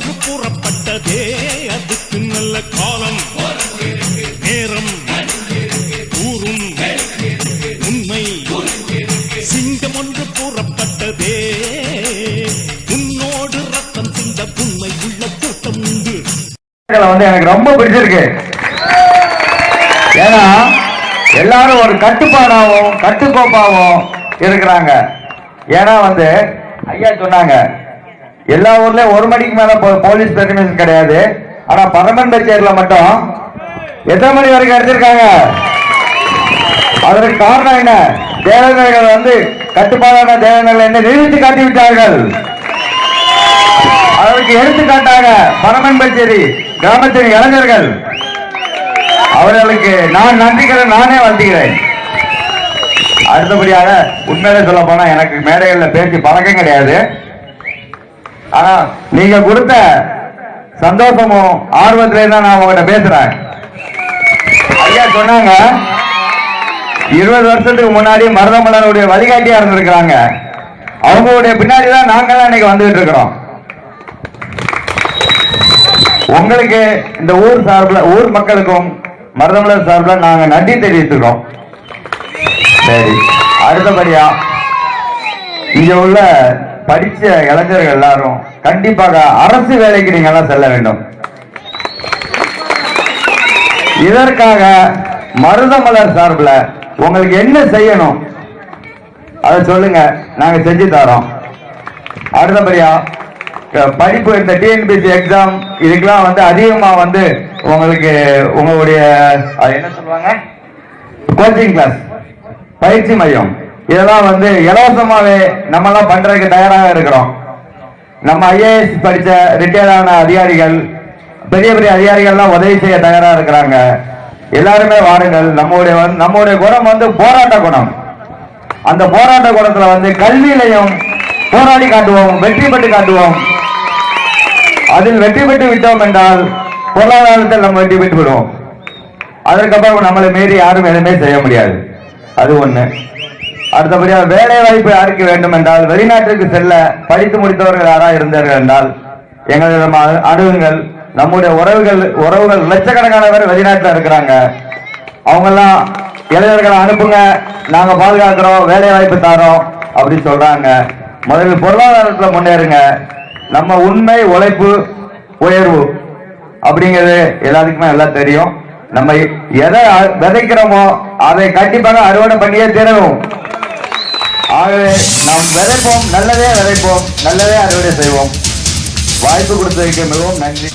புறப்பட்டதே அதுக்கு நல்ல காலம். நேரம். ஊரும். உண்மை. சிங்கம் ஒன்று கூறப்பட்டதே. உன்னோடு ரத்தம் சிந்த உண்மை உள்ள கூட்டம் உண்டு வந்து எனக்கு ரொம்ப பிடிச்சிருக்கு. ஏன்னா எல்லாரும் ஒரு கட்டுப்பாடாவும் கட்டுக்கோப்பாவும் இருக்கிறாங்க. ஏன்னா வந்து ஐயா சொன்னாங்க எல்லா ஊர்லயும் ஒரு மணிக்கு மேல போ- போலீஸ் பெர்மிஷன் கிடையாது. ஆனா பரமன் பச்சேரியில மட்டும் எத்தனை மணி வரைக்கும் அடிச்சிருக்காங்க? அதற்கு காரணம் என்ன? தேவநர்கள் வந்து கட்டுப்பாடான தேவநர்கள் என்ன நிரூபித்து காட்டி விட்டார்கள். அதற்கு எடுத்துக்காட்டாக பரமன்பச்சேரி கிராமத்தின் இளைஞர்கள் அவர்களுக்கு நான் நன்றிக்கிறேன் நானே வாழ்த்துகிறேன். அடுத்தபடியாக உண்மையிலே சொல்ல போனா எனக்கு மேடைகள்ல பேசி பழக்கம் கிடையாது. ஆனா நீங்க கொடுத்த சந்தோஷமும் ஆர்வத்திலே தான் நான் உங்ககிட்ட பேசுறேன். ஐயா சொன்னாங்க இருபது வருஷத்துக்கு முன்னாடி மருதமலனுடைய வழிகாட்டியா இருந்திருக்கிறாங்க. அவங்களுடைய பின்னாடி தான் நாங்கெல்லாம் இன்னைக்கு வந்துகிட்டு இருக்கிறோம். உங்களுக்கு இந்த ஊர் சார்பில் ஊர் மக்களுக்கும் மருதமலர் சார்பில் நாங்க நன்றி தெரிவித்துக்கிறோம். சரி அடுத்தபடியா இங்க உள்ள படிச்ச இளைஞர்கள் எல்லாரும் கண்டிப்பாக அரசு வேலைக்கு நீங்க எல்லாம் செல்ல வேண்டும். இதற்காக மருதமலர் சார்பில் உங்களுக்கு என்ன செய்யணும்? அதை சொல்லுங்க. நாங்க செஞ்சு தரோம். அடுத்தபடியா படிப்பு இந்த டிஎன்பிசி எக்ஸாம் இதுக்கெல்லாம் வந்து அதிகமா வந்து உங்களுக்கு உங்களுடைய என்ன சொல்லுவாங்க? கோச்சிங் கிளாஸ் பயிற்சி மையம். இதெல்லாம் வந்து இலவசமாவே நம்ம எல்லாம் பண்றதுக்கு தயாராக இருக்கிறோம். நம்ம ஐஏஎஸ் படித்த ரிட்டையர்டான ஆன அதிகாரிகள் பெரிய பெரிய அதிகாரிகள்லாம் உதவி செய்ய தயாராக இருக்கிறாங்க. எல்லாருமே வாருங்கள். நம்முடைய வந்து- நம்முடைய குணம் வந்து போராட்ட குணம். அந்த போராட்ட குணத்துல வந்து கல்வியிலையும் போராடி காட்டுவோம் வெற்றி பெற்று காட்டுவோம். அதில் வெற்றி பெற்று விட்டோம் என்றால் பொருளாதாரத்தில் நம்ம வெற்றி பெற்று விடுவோம். அதற்கப்புறம் நம்மளை மீறி யாரும் எதுவுமே செய்ய முடியாது. அது ஒண்ணு. அடுத்தபடியாக வேலை வாய்ப்பு யாருக்கு வேண்டும் என்றால் வெளிநாட்டிற்கு செல்ல படித்து முடித்தவர்கள் யாராக இருந்தார்கள் என்றால் எங்களிடம் அணுகுங்கள். நம்முடைய உறவுகள் உறவுகள் லட்சக்கணக்கான பேர் வெளிநாட்டில் இருக்கிறாங்க. அவங்கெல்லாம் இளைஞர்களை அனுப்புங்க. நாங்கள் பாதுகாக்கிறோம் வேலை வாய்ப்பு தரோம் அப்படின்னு சொல்றாங்க. முதல்ல பொருளாதாரத்தில் முன்னேறுங்க. நம்ம உண்மை உழைப்பு உயர்வு அப்படிங்கிறது எல்லாத்துக்குமே எல்லாம் தெரியும். நம்ம எதை அ- விதைக்கிறோமோ அதை கண்டிப்பாக அறுவடை பண்ணியே தீரவும் ஆகவே நாம் விதைப்போம் நல்லதே விதைப்போம் நல்லதே அறுவடை செய்வோம். வாய்ப்பு கொடுத்ததற்கு மிகவும் நன்றி.